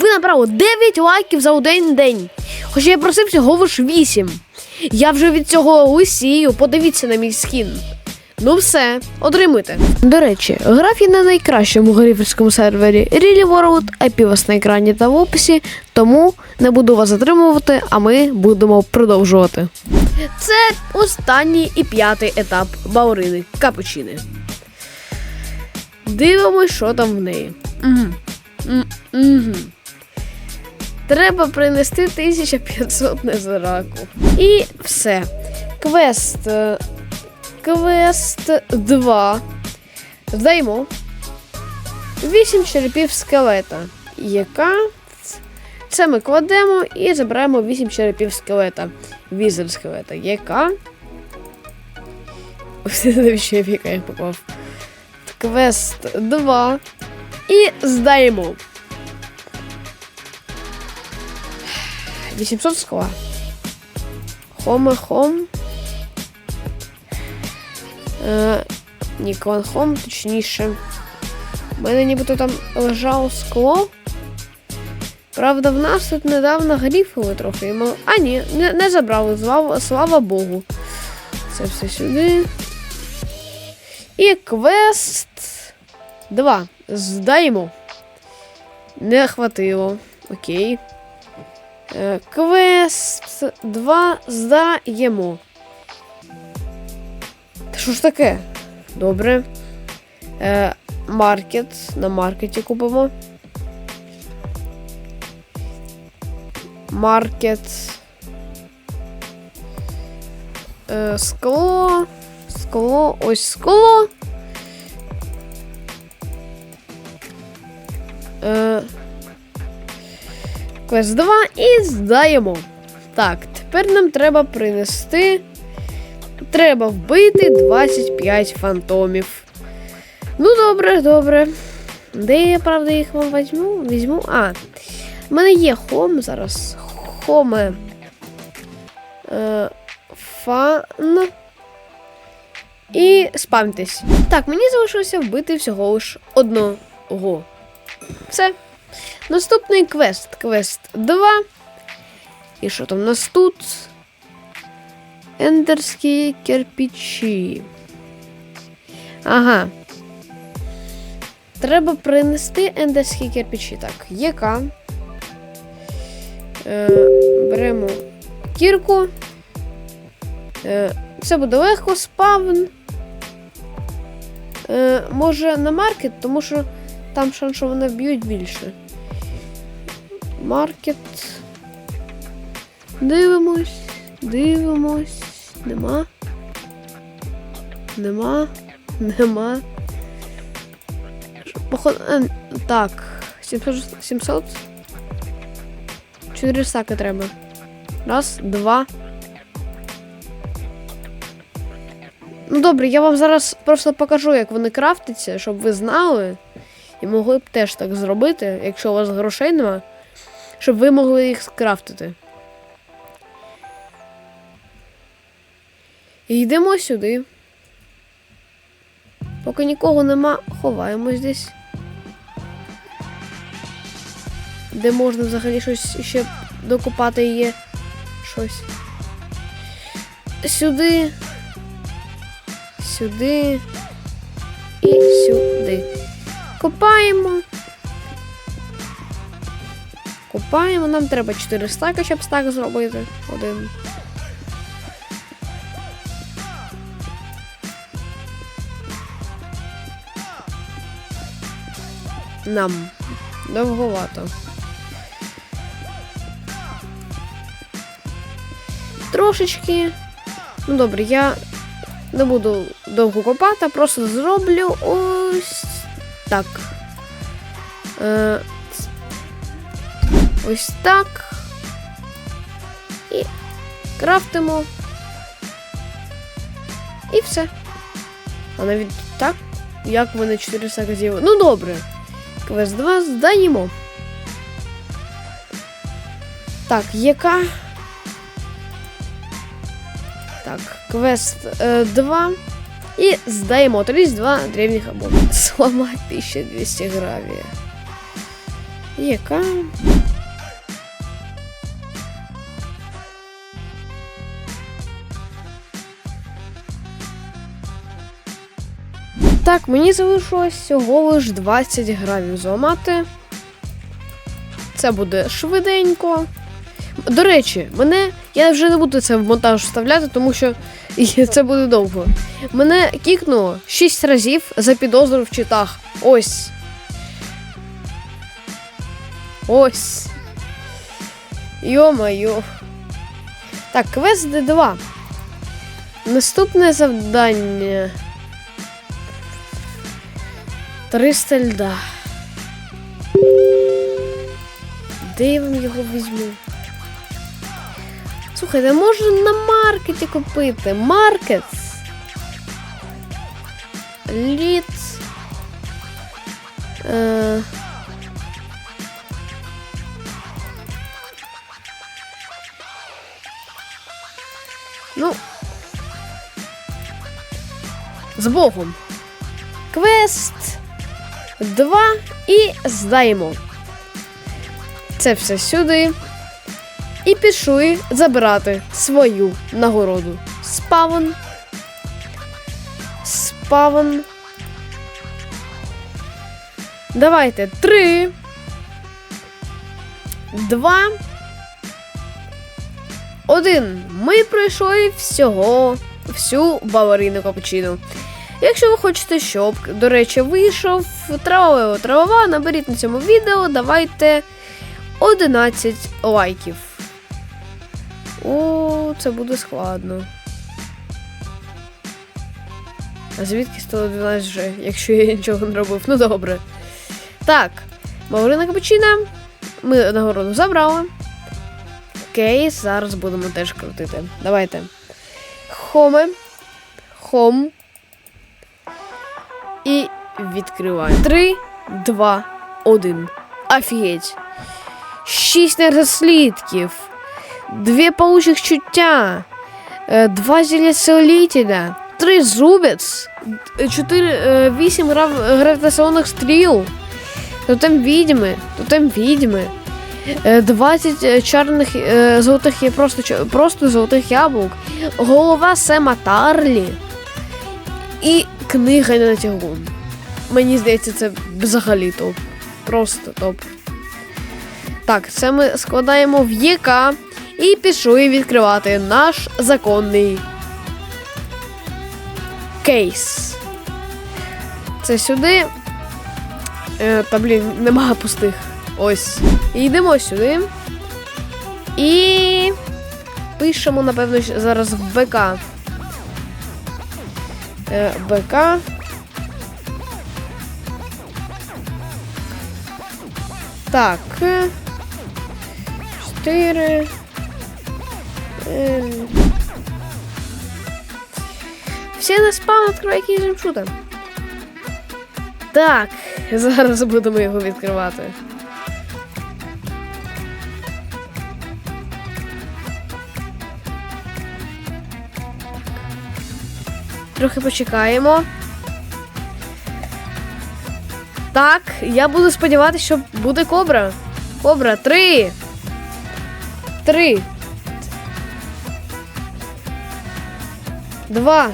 ви набрали 9 лайків за один день. Хоча я просив всього лиш 8. Я вже від цього лисію, подивіться на мій скін. Ну все, отримуйте. До речі, графі на найкращому гриферському сервері Really World, IP вас на екрані та в описі, тому не буду вас затримувати, а ми будемо продовжувати. Це останній і п'ятий етап Баурини Капучини. Дивимось, що там в неї. Угу. Угу. Треба принести 1500 незараку. І все. Квест. е, Квест 2. Здаємо. 8 черепів скелета. Яка? Це ми кладемо і забираємо 8 черепів скелета. Візер скелета. Яка? Навіщо я в яка я попав? Квест 2. І здаємо. 800 скла. Хоме хом. Е, Нікон хом, точніше. У мене нібито там лежало скло. Правда, в нас тут недавно гріфили трохи. ми- А, ні, не, не забрали, слава, слава Богу. Це все сюди. І квест 2. Здаємо. Не хватило. Окей. Е, Квест 2 здаємо. Та що ж таке? Добре. Е, маркет. На маркеті купимо. Маркет. Е, скло. Скло. Ось скло. Квест 2 і здаємо. Так, тепер нам треба принести. Треба вбити 25 фантомів. Ну, добре, добре. Де я, правда, їх вам візьму? Візьму. А, в мене є хом зараз. Хоме. Е, фан. І спамтесь. Так, мені залишилося вбити всього лиш одного. Все. Наступний квест. Квест 2. І що там у нас тут? Ендерські кирпичі. Ага. Треба принести ендерські кирпичі. Так, яка? Е, беремо кірку. Е, це буде легко, спавн. Е, може на маркет, тому що там шанс, що вони вб'ють більше. Маркет. Дивимось. Дивимось. Нема. Нема. Нема. Що, Поход... е, Так. 700. 700. 4 стаки треба. Раз, два. Ну добре, я вам зараз просто покажу, як вони крафтяться, щоб ви знали. І могли б теж так зробити, якщо у вас грошей нема, щоб ви могли їх скрафтити. І йдемо сюди. Поки нікого нема, ховаємось десь. Де можна взагалі щось ще докопати є. Щось. Сюди. Сюди. І сюди. Копаємо. Копаємо. Нам треба 4 стаки, щоб стак зробити. Один. Нам довговато. Трошечки. Ну добре, я не буду довго копати, просто зроблю ось так. Е, ось так. І крафтимо. І все. А навіть так, як вони 400 разів. Ну добре. Квест 2 здаємо. Так, яка? Так, квест е, 2. І здаємо. Тобто два древніх або Сломати 1200 гравія. Яка? Так, мені залишилось всього лиш 20 грамів зламати. Це буде швиденько. До речі, мене. Я вже не буду це в монтаж вставляти, тому що це буде довго. Мене кікнуло 6 разів за підозру в читах. Ось. Ось. Йо-майо. Так, квест Д2. Наступне завдання. 300 льда. Де я вам його візьму? Слухайте, можна на маркеті купити. Маркет. Літ. Е... Ну. З Богом. Квест 2 і здаємо. Це все сюди. І пішли забирати свою нагороду. Спавн. Спавн. Давайте. Три. Два. Один. Ми пройшли всього всю баварійну капучину. Якщо ви хочете, щоб, до речі, вийшов травова травова, наберіть на цьому відео, давайте 11 лайків. О, це буде складно. А звідки 112 вже, якщо я нічого не робив? Ну добре. Так, Маурина Капучина. Ми нагороду забрали. Кейс, зараз будемо теж крутити. Давайте. Хоме. Хом. І відкриваємо. 3, 2, 1. Офігеть. 6 нерозслідків. Дві паучих чуття. е, Два зілля. Три зубець. 4, 8 грав, гравітаційних стріл. Тотем відьми. Тотем відьми. е, 20 чорних е, золотих є просто, просто золотих яблук. Голова Сема Тарлі. І книга на тягун. Мені здається, це взагалі топ. Просто топ. Так, це ми складаємо в ЄК і пішли відкривати наш законний кейс. Це сюди. Е, та блін, немає пустих. Ось. Йдемо сюди. І пишемо, напевно, зараз в БК. Е, БК. Так. е, Чотири. Е, Всі на спам відкривай шутер. Так, зараз будемо його відкривати. Трохи почекаємо. Так, я буду сподіватися, що буде кобра. Кобра, три. Три. Два.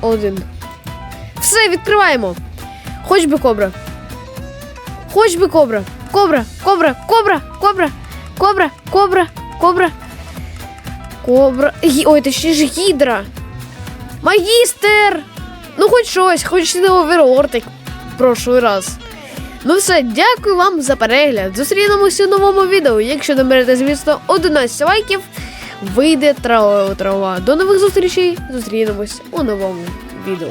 Один. Все, відкриваємо. Хоч би кобра. Хоч би кобра. Кобра, кобра, кобра, кобра, кобра, кобра, кобра. Кобра. Гі- Ой, точніше гідра. Магістер! Ну, хоч щось, хоч не оверлортик в прошлий раз. Ну все, дякую вам за перегляд. Зустрінемося у новому відео. Якщо наберете, звісно, 11 лайків, вийде трава трава. До нових зустрічей. Зустрінемось у новому відео.